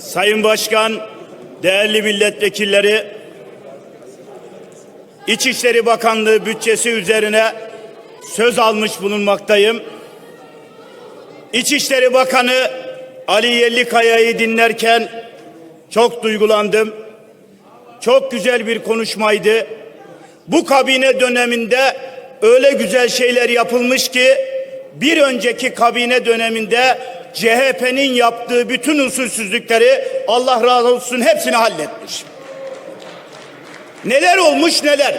Sayın Başkan, değerli milletvekilleri, İçişleri Bakanlığı bütçesi üzerine söz almış bulunmaktayım. İçişleri Bakanı Ali Yerlikaya'yı dinlerken çok duygulandım. Çok güzel bir konuşmaydı. Bu kabine döneminde öyle güzel şeyler yapılmış ki bir önceki kabine döneminde CHP'nin yaptığı bütün usulsüzlükleri Allah razı olsun hepsini halletmiş. Neler olmuş neler.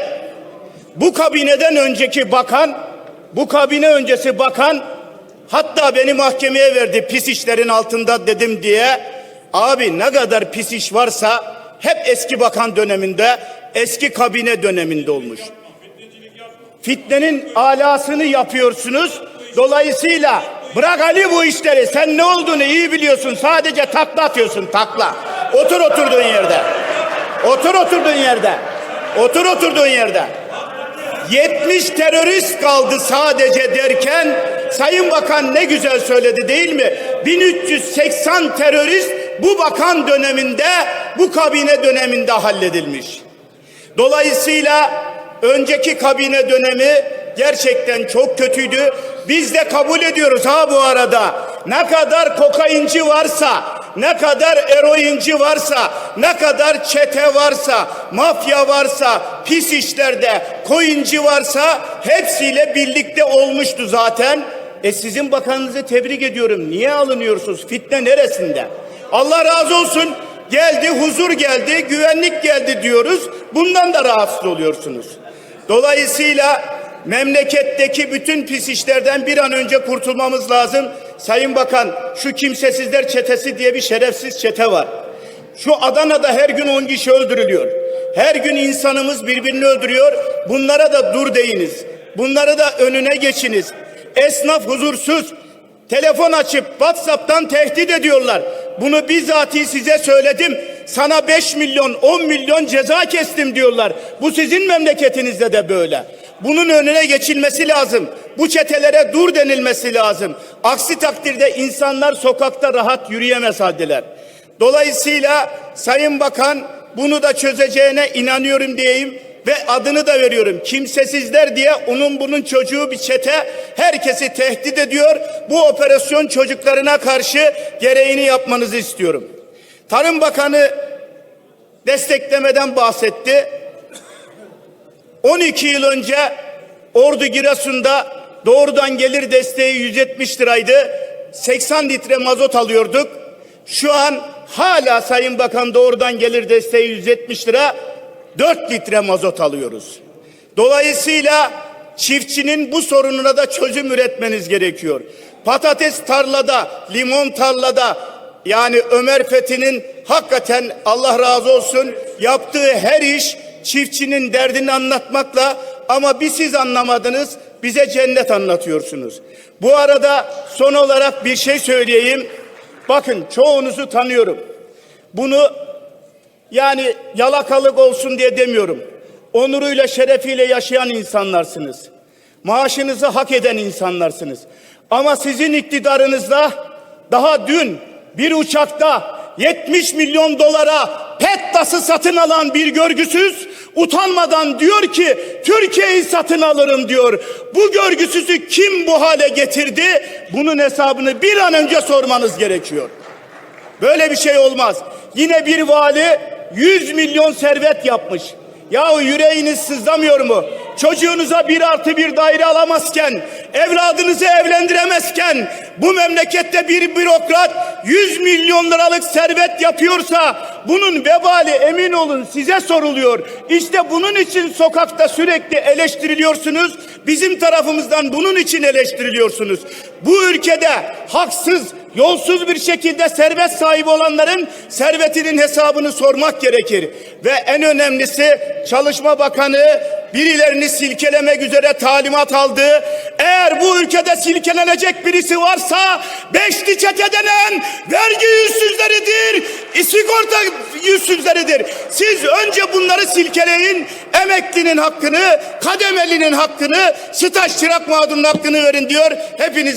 Bu kabineden önceki bakan, bu kabine öncesi bakan hatta beni mahkemeye verdi pis işlerin altında dedim diye. Abi ne kadar pis iş varsa hep eski bakan döneminde, eski kabine döneminde olmuş. Fitnenin alasını yapıyorsunuz. Dolayısıyla bırak Ali bu işleri. Sen ne olduğunu iyi biliyorsun. Sadece takla atıyorsun takla. Otur oturduğun yerde. Otur oturduğun yerde. Otur oturduğun yerde. 70 terörist kaldı sadece derken Sayın Bakan ne güzel söyledi değil mi? 1380 terörist bu bakan döneminde, bu kabine döneminde halledilmiş. Dolayısıyla önceki kabine dönemi gerçekten çok kötüydü. Biz de kabul ediyoruz ha bu arada. Ne kadar kokainci varsa, ne kadar eroinci varsa, ne kadar çete varsa, mafya varsa, pis işlerde koyuncu varsa hepsiyle birlikte olmuştu zaten. E sizin bakanınızı tebrik ediyorum. Niye alınıyorsunuz? Fitne neresinde? Allah razı olsun. Geldi, huzur geldi, güvenlik geldi diyoruz. Bundan da rahatsız oluyorsunuz. Dolayısıyla memleketteki bütün pis işlerden bir an önce kurtulmamız lazım. Sayın Bakan şu kimsesizler çetesi diye bir şerefsiz çete var. Şu Adana'da her gün 10 kişi öldürülüyor. Her gün insanımız birbirini öldürüyor. Bunlara da dur deyiniz. Bunları da önüne geçiniz. Esnaf huzursuz. Telefon açıp WhatsApp'tan tehdit ediyorlar. Bunu bizatihi size söyledim. Sana 5 milyon 10 milyon ceza kestim diyorlar. Bu sizin memleketinizde de böyle. Bunun önüne geçilmesi lazım. Bu çetelere dur denilmesi lazım. Aksi takdirde insanlar sokakta rahat yürüyemez haldeler. Dolayısıyla Sayın Bakan bunu da çözeceğine inanıyorum diyeyim ve adını da veriyorum. Kimsesizler diye onun bunun çocuğu bir çete herkesi tehdit ediyor. Bu operasyon çocuklarına karşı gereğini yapmanızı istiyorum. Tarım Bakanı desteklemeden bahsetti. 12 yıl önce Ordu Giresun'da doğrudan gelir desteği 170 liraydı. 80 litre mazot alıyorduk. Şu an hala Sayın Bakan doğrudan gelir desteği 170 lira 4 litre mazot alıyoruz. Dolayısıyla çiftçinin bu sorununa da çözüm üretmeniz gerekiyor. Patates tarlada, limon tarlada yani Ömer Fethi'nin hakikaten Allah razı olsun yaptığı her iş çiftçinin derdini anlatmakla ama bir siz anlamadınız bize cennet anlatıyorsunuz. Bu arada son olarak bir şey söyleyeyim. Bakın çoğunuzu tanıyorum. Bunu yani yalakalık olsun diye demiyorum. Onuruyla şerefiyle yaşayan insanlarsınız. Maaşınızı hak eden insanlarsınız. Ama sizin iktidarınızda daha dün bir uçakta 70 milyon dolara Pettas'ı satın alan bir görgüsüz utanmadan diyor ki Türkiye'yi satın alırım diyor. Bu görgüsüzü kim bu hale getirdi? Bunun hesabını bir an önce sormanız gerekiyor. Böyle bir şey olmaz. Yine bir vali 100 milyon servet yapmış. Yahu yüreğiniz sızlamıyor mu? Çocuğunuza bir artı bir daire alamazken, evladınızı evlendiremezken, bu memlekette bir bürokrat 100 milyon liralık servet yapıyorsa bunun vebali emin olun size soruluyor. İşte bunun için sokakta sürekli eleştiriliyorsunuz. Bizim tarafımızdan bunun için eleştiriliyorsunuz. Bu ülkede haksız, yolsuz bir şekilde servet sahibi olanların servetinin hesabını sormak gerekir. Ve en önemlisi Çalışma Bakanı birilerini silkelemek üzere talimat aldı. Eğer bu ülkede silkelenecek birisi varsa beşli çete denen vergi yüzsüzleridir, sigorta yüzsüzleridir. Siz önce bunları silkeleyin, emeklinin hakkını, kademelinin hakkını, staj çırak mağdurun hakkını verin diyor. Hepinize